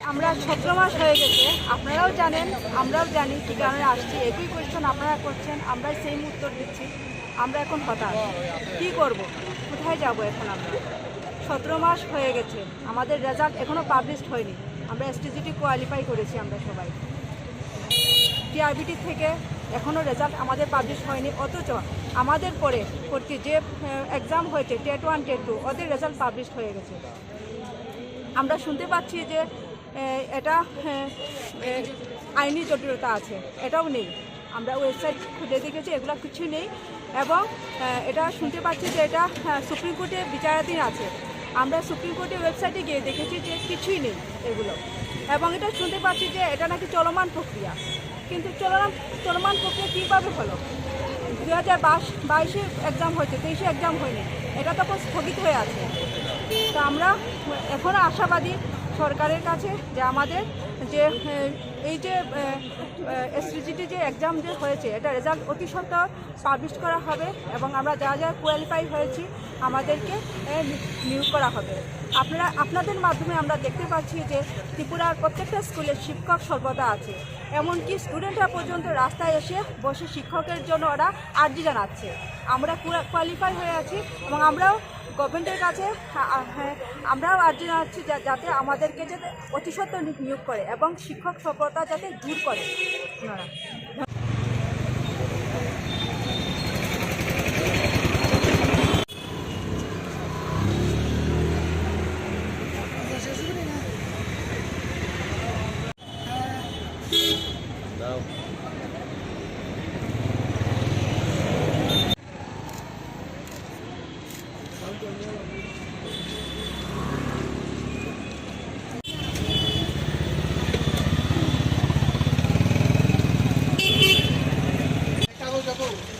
আমরা সতেরো মাস হয়ে গেছে, আপনারাও জানেন, আমরাও জানি কী কারণে আসছি, একই কোয়েশ্চেন আপনারা করছেন আমরা সেম উত্তর দিচ্ছি, আমরা এখন হতাশ। কী করব? কোথায় যাব এখন আমরা? সতেরো মাস হয়ে গেছে, আমাদের রেজাল্ট এখনও পাবলিশড হয়নি, আমরা এসটিজিটি কোয়ালিফাই করেছি আমরা সবাই। টিআরবিটি থেকে এখনও রেজাল্ট আমাদের পাবলিশ হয়নি, অথচ আমাদের পরে ভর্তি যে এক্সাম হয়েছে টেট ওয়ান টেট টু ওদের রেজাল্ট পাবলিশ হয়ে গেছে। আমরা শুনতে পাচ্ছি যে এটা আইনি জটিলতা আছে এটাও নেই। আমরা ওয়েবসাইট খুঁজে দেখেছি এগুলো কিছু নেই। এবং এটা শুনতে পাচ্ছি যে এটা হ্যাঁ, সুপ্রিম কোর্টে বিচারাধীন আছে। আমরা সুপ্রিম কোর্টের ওয়েবসাইটে গিয়ে দেখেছি যে কিছুই নেই এগুলো। এবং এটা শুনতে পাচ্ছি যে এটা নাকি চলমান প্রক্রিয়া। কিন্তু চলমান চলমান প্রক্রিয়া কীভাবে হলো? দু হাজার বাইশ বাইশে এক্সাম হয়েছে তেইশে এক্সাম হয়নি। এটা তখন স্থগিত হয়ে আছে। তা আমরা এখনও আশাবাদী সরকারের কাছে যে আমাদের যে এই যে এসটিজিটি যে এক্সাম যে হয়েছে, এটা রেজাল্ট অতি সত্ত্বর পাবলিশ করা হবে এবং আমরা যা যা কোয়ালিফাই হয়েছি, আমাদেরকে নিয়োগ করা হবে। আপনারা, আপনাদের মাধ্যমে আমরা দেখতে পাচ্ছি যে ত্রিপুরার প্রত্যেকটা স্কুলে শিক্ষক সর্বদা আছে। এমনকি স্টুডেন্টরা পর্যন্ত রাস্তায় এসে বসে শিক্ষকের জন্য ওরা আর্জি জানাচ্ছে। আমরা কোয়ালিফাই হয়ে আছি এবং আমরাও গভর্নমেন্টের কাছে হ্যাঁ, আমরাও আর্জি যা- যাতে আমাদেরকে যাতে অতি সত্ত্বর নি- নিয়োগ করে এবং শিক্ষক সফলতা যাতে দূর করে। দাও। Acabou, acabou.